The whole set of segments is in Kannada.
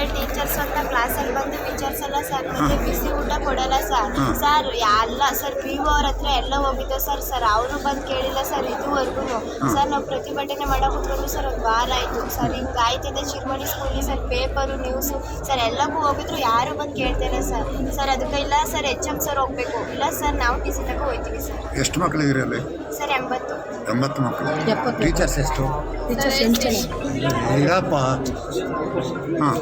ಬೇರೆ ಟೀಚರ್ಸ್ ಅಂತ ಕ್ಲಾಸ್ ಅಲ್ಲಿ ಬಂದು ವಿಚಾರಿಸಲ್ಲ ಸರ್ ಮತ್ತೆ ಬಿಸಿ ಊಟ ಕೊಡಲ್ಲ ಸರ್. ಸರ್ ಎಲ್ಲ ಸರ್ ಪಿ ಒ ಅವ್ರ ಹತ್ರ ಎಲ್ಲ ಹೋಗಿದ್ದ ಸರ್ ಸರ್ ಅವರು ಬಂದು ಕೇಳಿಲ್ಲ ಸರ್ ಇದುವರೆಗೂ. ಸರ್ ನಾವು ಪ್ರತಿಭಟನೆ ಮಾಡೋ ಕೂತ್ಕೊಂಡು ಸರ್ ಒಂದು ವಾರ ಆಯಿತು. ಸರ್ ಹಿಂಗೆ ಆಯ್ತಿದೆ ಶಿರ್ಮಣಿ ಸ್ಕೂಲಿಗೆ ಸರ್ ಪೇಪರು ನ್ಯೂಸು ಸರ್ ಎಲ್ಲಕ್ಕೂ ಹೋಗಿದ್ರು ಯಾರು ಬಂದು ಕೇಳ್ತಾರೆ ಸರ್. ಸರ್ ಅದಕ್ಕೆ ಇಲ್ಲ ಸರ್ ಎಚ್ ಎಂ ಸರ್ ಹೋಗ್ಬೇಕು. ಇಲ್ಲ ಸರ್ ನಾವು ಟಿ ಸಿ ತಗೋ ಹೋಗ್ತೀವಿ ಸರ್. ಎಷ್ಟು ಮಕ್ಕಳಿಗಿರಲಿ ಸರ್ ಎಂಬತ್ತು. ಎಂಬತ್ತು ಮಕ್ಕಳು. ಟೀಚರ್ಸ್ ಎಷ್ಟು? ಟೀಚರ್ಸ್ ಎಂಟು ಜನ. ಹಾಂ.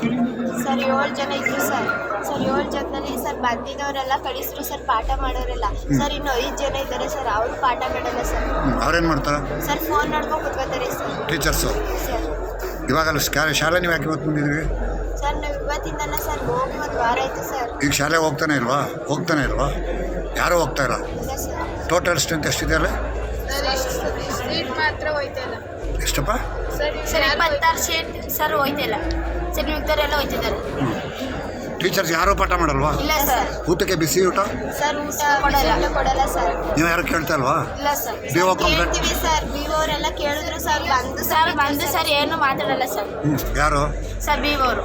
ಸರ್ ಏಳು ಜನ ಇದ್ರು ಸರ್. ಸರ್ ಏಳು ಜನದಲ್ಲಿ ಸರ್ ಬಂದಿದ್ದವರೆಲ್ಲ ಕಳಿಸಿದ್ರು ಸರ್ ಪಾಠ ಮಾಡೋರೆಲ್ಲ. ಸರ್ ಇನ್ನು ಐದು ಜನ ಇದ್ದಾರೆ ಸರ್ ಅವರು ಪಾಠ ಮಾಡಲ್ಲ ಸರ್. ಅವ್ರೇನು ಮಾಡ್ತಾರೆ? ಸರ್ ಫೋನ್ ನೋಡ್ಕೊಂಡು ಕುತ್ಕೋತಾರೆ ಸರ್. Teachers sir. ಇವಾಗಲ್ಲ ಶಾ- ಶಾಲೆ ನೀವು ಯಾಕೆ ಇವತ್ತು ಬಂದಿದ್ವಿ ಸರ್ ನಾವು ಇವತ್ತಿಂದಲ್ಲ ಸರ್ ಹೋಗಿ ಒಂದು ವಾರ ಆಯಿತು ಸರ್. ಈಗ ಶಾಲೆ ಹೋಗ್ತಾನೆ ಇಲ್ವಾ? ಹೋಗ್ತಾನೆ ಇಲ್ವಾ? ಯಾರೂ ಹೋಗ್ತಾ ಇಲ್ಲ? ಇಲ್ಲ ಸರ್. ಟೋಟಲ್ ಸ್ಟ್ರೆಂತ್ ಎಷ್ಟಿದೆ ಅಲ್ಲಿ? ಮಾತ್ರ ಹೋಯ್ತಿಲ್ಲ ಎಷ್ಟಪ್ಪ? ಸರ್ ಇಪ್ಪತ್ತಾರು ಸೀಟ್ ಸರ್ ಹೋಯ್ತಿಲ್ಲ ಸರ್ ಮಿಗ್ದವರೆಲ್ಲ ಹೋಯ್ತಿದ್ದಾರೆ ಟೀಚರ್ಸ್ ಯಾರು ಪಾಠ ಮಾಡಲ್ವಾ? ಇಲ್ಲ ಸರ್. ಊಟಕ್ಕೆ ಬಿಸಿ ಊಟ? ಸರ್ ಊಟ ಕೊಡಲ್ಲ. ಕೊಡಲ್ಲ ಸರ್. ನೀವು ಯಾರು ಕೇಳ್ತಾ ಇಲ್ವಾ? ಇಲ್ಲ ಸರ್. BO complaint? ಕೇಳ್ತೀವಿ ಸರ್. ಬಿ ಅವರೆಲ್ಲ ಕೇಳಿದ್ರು ಸರ್ ಬಂದು ಸರ್ ಬಂದು ಸರ್ ಏನು ಮಾತಾಡಲ್ಲ ಸರ್. ಯಾರು? ಸರ್ ಬಿ ಅವರು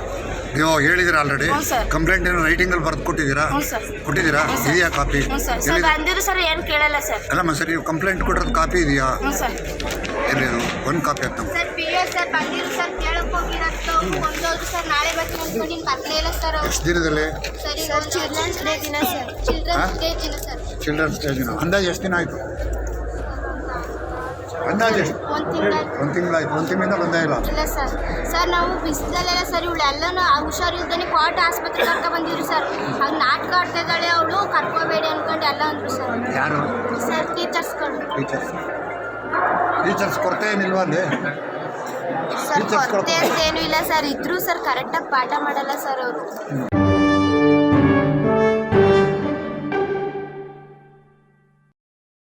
ನೀವು ಹೇಳಿದಿರ ಆಲ್ರೆಡಿ ಹ್ಞೂ ಸರ್. ಕಂಪ್ಲೇಂಟ್ ಏನು ರೈಟಿಂಗಲ್ಲಿ ಬರೆದು ಕೊಟ್ಟಿದ್ದೀರಾ? ಹ್ಞೂ ಸರ್. ಕೊಟ್ಟಿದ್ದೀರಾ? ಇದೆಯಾ ಕಾಪಿ ಹ್ಞೂ ಸರ್. ಸರ್ ಎಲ್ಲಿದೆ ಬಂದಿದ್ರು ಸರ್ ಏನು ಕೇಳಲ್ಲ ಸರ್. ಅಲ್ಲಮ್ಮ ಸರ್ ನೀವು ಕಂಪ್ಲೇಂಟ್ ಕೊಟ್ಟಿರೋದು ಕಾಪಿ ಇದೆಯಾ? ಹ್ಞೂ ಸರ್. ಎಲ್ಲಿ ಅದು? ಒಂದು ಕಾಪಿ ಅಂತ ಸರ್ ಪಿ ಎಸ್ ಸರ್ ಬಂದಿರು ಸರ್ ಕೇಳಕ್ ಹೋಗಿರತ್ತು ಒಂದೋದ್ರು ಸರ್ ನಾಳೆ ಬರ್ತೀನಿ ಅನ್ಕೊಂಡು ಇನ್ನು ಬರ್ಲೇ ಇಲ್ಲ ಸರ್ ಅವ್ರು. ಎಷ್ಟು ದಿನದಲ್ಲಿ? ಸರಿ ಚಿಲ್ಡ್ರನ್ಸ್ ಡೇ ದಿನ ಸರ್. ಹಾ? ಚಿಲ್ಡ್ರನ್ಸ್ ಡೇ ದಿನ ಸರ್. ಚಿಲ್ಡ್ರನ್ಸ್ ಡೇ ದಿನ. ಅಂದಾಜು ಎಷ್ಟು ದಿನ ಆಯಿತು? ಅಂದಾಜು? ಎಷ್ಟು ಒಂದು ತಿಂಗಳ ಒಂದು ತಿಂಗಳಾಯ್ತು ಒಂದು ತಿಂಗಳಿಂದ ಬಂದೇ ಇಲ್ಲ? ಇಲ್ಲ ಸರ್. ಸರ್ ನಾವು ಬಿಸಿಲಲ್ಲೆಲ್ಲ ಸರ್ ಇವಳೆಲ್ಲನೂ ಹುಷಾರಿಲ್ದೇ ಕ್ವಾಟ್ ಆಸ್ಪತ್ರೆ ಕರ್ಕೊ ಬಂದಿದ್ರು ಸರ್. ಅವ್ರು ನಾಟಕ ಆಡ್ತಾ ಇದ್ದಾಳೆ ಅವಳು ಕರ್ಕೋಬೇಡಿ ಅನ್ಕೊಂಡು ಎಲ್ಲ ಅಂದರು ಸರ್. ಯಾರು? ಸರ್ ಟೀಚರ್ಸ್ಗಳು. ಟೀಚರ್ಸ್. ಟೀಚರ್ಸ್ ಕೊರತೆ ಏನಿಲ್ವಾ ಅಲ್ಲಿ? ಸರ್ ಗಳು- ಕೊರತೆ. ಇಲ್ಲ ಸರ್. ಇದ್ರು ಸರ್ ಕರೆಕ್ಟಾಗಿ ಪಾಠ ಮಾಡಲ್ಲ ಸರ್ ಅವರು.